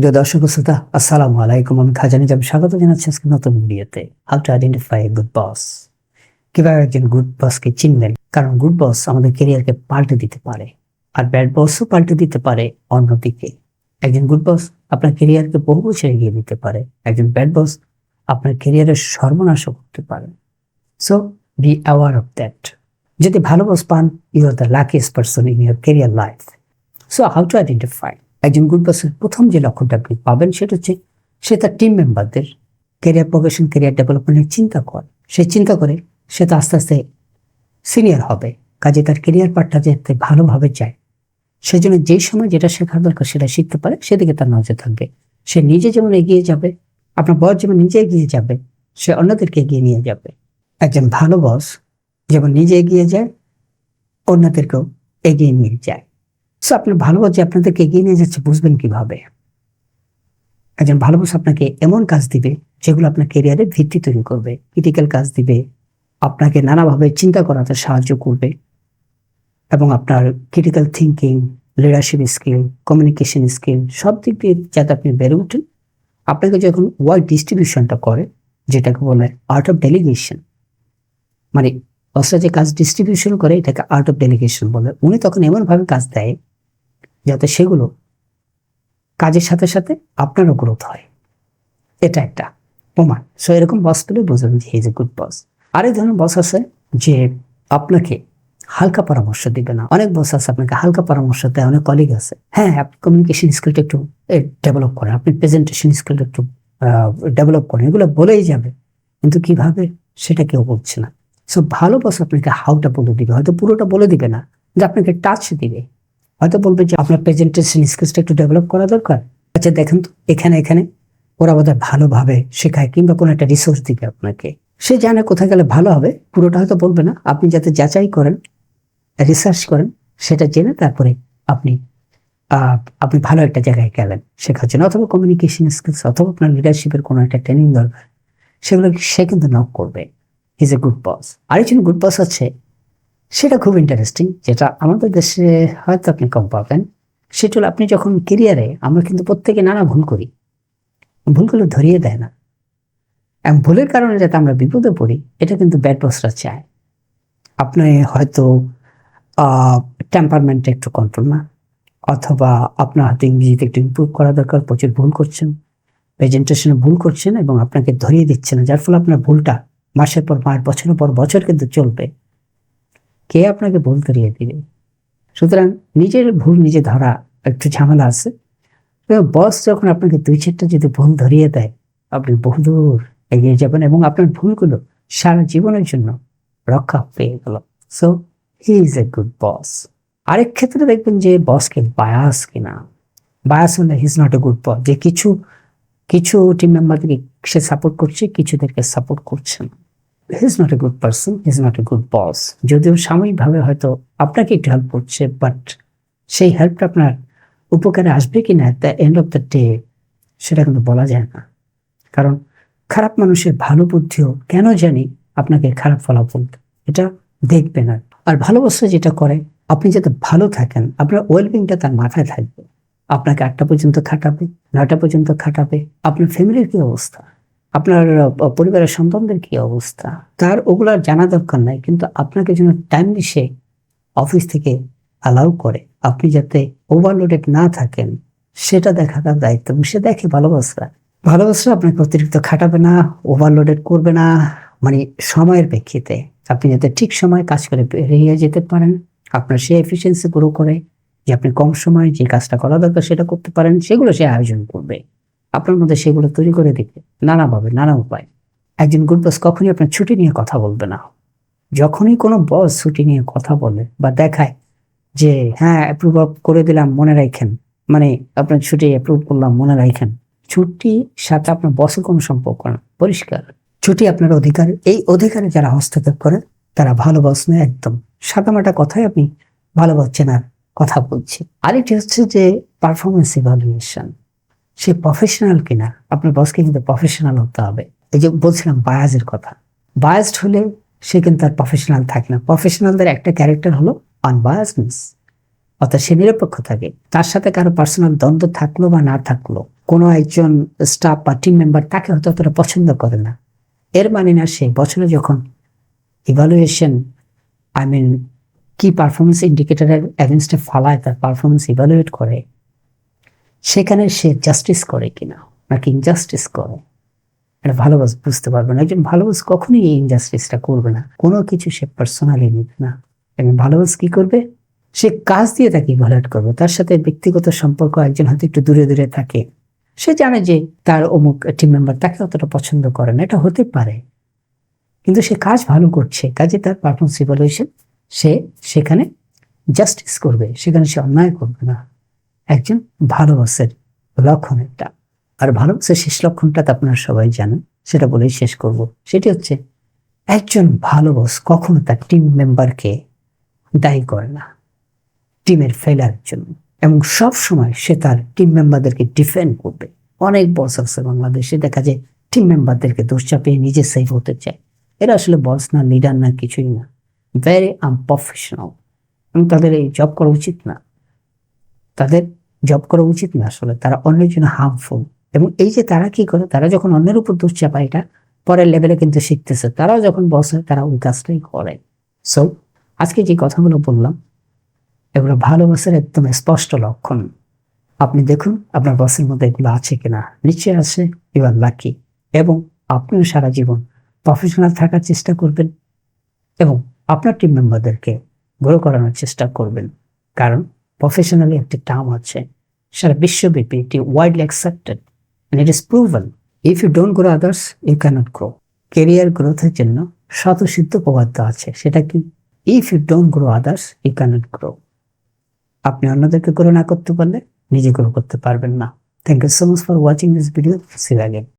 প্রিয় দর্শক শ্রোতা, আসসালামু আলাইকুম। আমি খাজা নিজাম স্বাগত জানাচ্ছি আজকে নতুন ভিডিওতে। How to identify good boss কীভাবে একজন গুড বসকে চিনবেন? কারণ গুড বস আমাদের কেরিয়ারকে পাল্টে দিতে পারে আর ব্যাড বসও পাল্টে দিতে পারে অন্যদিকে। একজন গুড বস আপনার কেরিয়ারকে বহু বছর এগিয়ে দিতে পারে। একজন ব্যাড বস আপনার কেরিয়ারের সর্বনাশও করতে পারে। So be aware of that যদি ভালো বস পান you are the luckiest person in your career life so how to identify একজন গুড বসের প্রথম যে লক্ষ্যটা আপনি পাবেন সেটা হচ্ছে সে তার টিম মেম্বারদের ক্যারিয়ার প্রফেশন ক্যারিয়ার ডেভেলপমেন্টের চিন্তা করে। সে চিন্তা করে সে তো আস্তে আস্তে সিনিয়র হবে, কাজে তার কেরিয়ার পার্টটা যাতে ভালোভাবে যায়। সেজন্য যেই সময় যেটা শেখার দরকার সেটা শিখতে পারে, সেদিকে তার নজর থাকবে। সে নিজে যেমন এগিয়ে যাবে, আপনার বস যেমন নিজে এগিয়ে যাবে, সে অন্যদেরকে এগিয়ে নিয়ে যাবে। একজন ভালো বস যেমন নিজে এগিয়ে যায়, অন্যদেরকেও এগিয়ে নিয়ে যায়। সো আপনার ভালোবাসা আপনাদেরকে এগিয়ে নিয়ে যাচ্ছে, বুঝবেন কীভাবে? একজন ভালোবাসা আপনাকে এমন কাজ দিবে, যেগুলো আপনার কেরিয়ারের ভিত্তি তৈরি করবে ক্রিটিক্যাল কাজ দিবে, আপনাকে নানাভাবে চিন্তা করাতে সাহায্য করবে, এবং আপনার critical thinking leadership skill communication skill সব দিক দিয়ে যাতে আপনি বেড়ে উঠেন। আপনাকে যখন ওয়ার্ক ডিস্ট্রিবিউশনটা করে, যেটাকে বলে আর্ট অফ ডেলিগেশন মানে বসরা যে কাজ ডিস্ট্রিবিউশন করে, এটাকে আর্ট অফ ডেলিগেশন বলে, উনি তখন এমনভাবে কাজ দেয় যাতে সেগুলো কাজের সাথে সাথে আপনারও গ্রোথ হয়। এটা একটা প্রমাণ। সো এরকম বস পেলে বুঝবেন যে ইজ এ গুড বস আরেক ধরনের বস আছে যে আপনাকে হালকা পরামর্শ দিবে না। অনেক বস আছে আপনাকে হালকা পরামর্শ দেয়, অনেক কলিগ আছে। হ্যাঁ আপনি কমিউনিকেশন স্কিলটা একটু ডেভেলপ করেন। আপনি প্রেজেন্টেশন স্কিলটা একটু ডেভেলপ করেন। এগুলো বলেই যাবে, কিন্তু কীভাবে সেটা কেউ বলছে না। সো ভালো বস আপনাকে হাউটা বলে দিবে। হয়তো পুরোটা বলে দিবে না, যে আপনাকে টাচ দিবে। হয়তো বলবে যে আপনার প্রেজেন্টেশন স্কিলসটা একটু ডেভেলপ করা দরকার। আচ্ছা দেখেন তো, এখানে এখানে ওরা বোধহয় ভালোভাবে শেখায় কিংবা কোনো একটা রিসোর্স দিবে আপনাকে। সে জানে কোথায় গেলে ভালো হবে, পুরোটা হয়তো বলবে না। আপনি যাতে যাচাই করেন রিসার্চ করেন, সেটা জেনে তারপরে আপনি আপনি ভালো একটা জায়গায় গেলেন শেখার জন্য। অথবা কমিউনিকেশন স্কিলস অথবা আপনার লিডারশিপের কোনো একটা ট্রেনিং দরকার, সেগুলো সে কিন্তু নক করবে। ইজ এ গুড বস আরেকজন গুড বস আছে সেটা খুব ইন্টারেস্টিং যেটা আমাদের দেশে হয়তো আপনি কম পাবেন। সেটা হলো আপনি যখন কেরিয়ারে আমরা কিন্তু প্রত্যেকে নানা ভুল করি। ভুলগুলো ধরিয়ে দেয় না। এবং ভুলের কারণে যাতে আমরা বিপদে পড়ি, এটা কিন্তু ব্যাড চায়। আপনি হয়তো টেম্পারমেন্টটা একটু কন্ট্রোল না, অথবা আপনার হয়তো ইংরেজিতে একটু ইম্প্রুভ করা দরকার, প্রচুর ভুল করছেন প্রেজেন্টেশনে ভুল করছেন এবং আপনাকে ধরিয়ে দিচ্ছে না, যার ফলে আপনার ভুলটা মাসের পর মাস, বছরের পর বছর কিন্তু চলবে। কে আপনাকে ভুল ধরিয়ে দিবে? সুতরাং নিজের ভুল নিজে ধরা একটু ঝামেলা আছে। বস যখন আপনাকে দুই চারটা যদি ভুল ধরিয়ে দেয়, আপনি বহুদূর এগিয়ে যাবেন এবং আপনার ভুলগুলো সারা জীবনের জন্য রক্ষা পেয়ে গেল। So he is a good boss আরেক ক্ষেত্রে দেখবেন যে বসকে বায়াস কিনা। বায়াস হলে he is not a good boss যে কিছু কিছু টিম মেম্বারকে সে সাপোর্ট করছে, কিছুদেরকে সাপোর্ট করছে না। He is not a good person he is not a good boss যদিও সাময়িকভাবে হয়তো আপনাকে একটু হেল্প করছে বাট সেই হেল্পটা আপনার উপকারে আসবে কি না the end of the day সেটা কিন্তু বলা যায় না। কারণ খারাপ মানুষের ভালো বুদ্ধিও কেন জানি আপনাকে খারাপ ফলাফল এটা দেখবে না। আর ভালোবাসা যেটা করে, আপনি যাতে ভালো থাকেন, আপনার ওয়েলবিংটা তার মাথায় থাকবে। আপনাকে আটটা পর্যন্ত খাটাবে, নয়টা পর্যন্ত খাটাবে, আপনার ফ্যামিলির কি অবস্থা? আপনার পরিবারের সন্তানদের কি অবস্থা? তার ওগুলার জানা দরকার নাই, কিন্তু আপনাকে যেন টাইমলি সে অফিস থেকে অ্যালাউ করে। আপনি যাতে ওভারলোডেড না থাকেন, সেটা দেখা তার দায়িত্ব। এবং সে দেখে ভালোবাসা। ভালোবাসা আপনাকে অতিরিক্ত খাটাবে না ওভারলোডেড করবে না মানে সময়ের প্রেক্ষিতে। আপনি যাতে ঠিক সময় কাজ করে বেরিয়ে যেতে পারেন, আপনার সে এফিসিয়েন্সি গ্রো করে যে আপনি কম সময়ে যে কাজটা করা দরকার সেটা করতে পারেন, সেগুলো সে আয়োজন করবে। আপনার মধ্যে সেগুলো তৈরি করে দিবে নানাভাবে, নানা উপায়। একজন গুড বস কখনই আপনার ছুটি নিয়ে কথা বলবে না। যখনই কোনো বস ছুটি নিয়ে কথা বলে বা দেখায় যে হ্যাঁ অ্যাপ্রুভ করে দিলাম, মনে রাখেন। মানে আপনার ছুটি অ্যাপ্রুভ করলাম, মনে রাখেন। ছুটি সাথে আপনার বসের কোনো সম্পর্ক না, পরিষ্কার। ছুটি আপনার অধিকার, এই অধিকারে যারা হস্তক্ষেপ করে, তারা ভালো বস নয় একদম। সাদামাটা কথাই আপনি ভালো বস চেনার কথা বলছি। আরেকটি হচ্ছে যে পারফরমেন্স ইভালুয়েশন সে প্রফেশনাল কিনা, আপনার বসকে কিন্তু প্রফেশনাল হতে হবে। এই যে বলছিলাম বায়াজের কথা। বায়াসড হলে সে কিন্তু আর প্রফেশনাল থাকে না। প্রফেশনালদের একটা ক্যারেক্টার হলো আনবায়াসনেস অর্থাৎ সে নিরপেক্ষ থাকে। তার সাথে কারও পার্সোনাল দ্বন্দ্ব থাকল বা না থাকল, কোনো একজন স্টাফ বা টিম মেম্বার তাকে হয়তো অতটা পছন্দ করে না। এর মানে না সে বছরে যখন ইভালুয়েশন আই মিন কি পারফরমেন্স ইন্ডিকেটরের এগেনস্টে ফালায়, তার পারফরমেন্স ইভালুয়েট করে সেখানে সে জাস্টিস করে কিনা? নাকি ইনজাস্টিস করে? এটা ভালোবাস বুঝতে পারবে না। একজন ভালোবাস কখনোই এই ইনজাস্টিসটা করবে না। কোনো কিছু সে পার্সোনালি নিবে না। এবং ভালোবাস কি করবে? সে কাজ দিয়ে তাকে ইভালুয়েট করবে। তার সাথে ব্যক্তিগত সম্পর্ক একজন হয়তো একটু দূরে দূরে থাকে। সে জানে যে তার অমুক টিম মেম্বার তাকে অতটা পছন্দ করে না। এটা হতে পারে। কিন্তু সে কাজ ভালো করছে। কাজে তার পারফরমেন্স ইভালুয়েশন সে সেখানে জাস্টিস করবে। সেখানে সে অন্যায় করবে না। একজন ভালোবাসার লক্ষণ একটা। আর ভালোবাসার শেষ লক্ষণটা তো আপনারা সবাই জানেন, সেটা বলেই শেষ করব। সেটি হচ্ছে, একজন ভালোবাস কখনো তার টিম মেম্বারকে দায়ী করে না। টিমের ফেলার জন্য। এবং সব সময় সে তার টিম মেম্বারদেরকে ডিফেন্ড করবে। অনেক বস আছে বাংলাদেশে, দেখা যায় টিম মেম্বারদেরকে দোষ চাপিয়ে নিজে সেভ হতে চায়। এরা আসলে বস না লিডার না, কিছুই না। ভেরি আনপ্রফেশনাল এবং তাদের এই জব করা উচিত না। তাদের জব করা উচিত না আসলে, তারা অন্যের জন্য হার্মফুল এবং এই যে তারা কি করে, তারা যখন অন্যের উপর দোষ চাপায়, এটা পরের লেভেলে কিন্তু শিখতেছে। তারাও যখন বস হয়, তারা ওই কাজটাই করে। সো আজকে যে কথাগুলো বললাম, এগুলো ভালোবাসার একদম স্পষ্ট লক্ষণ। আপনি দেখুন, আপনার বসের মধ্যে এগুলো আছে কিনা। নিশ্চয়ই আছে এবার লাকি এবং আপনিও সারা জীবন প্রফেশনাল থাকার চেষ্টা করবেন এবং আপনার টিম মেম্বারদেরকে গ্রো করানোর চেষ্টা করবেন। কারণ প্রফেশনালি একটি টার্ম আছে, সারা বিশ্বব্যাপী এটি widely accepted it is proven if you don't grow others you can't grow career গ্রোথের জন্য শতসিদ্ধ পদার্থ আছে, সেটা কি? If you don't grow others you can't grow আপনি অন্যদেরকে গ্রো না করতে পারলে নিজে গ্রো করতে পারবেন না। Thank you so much for watching this video see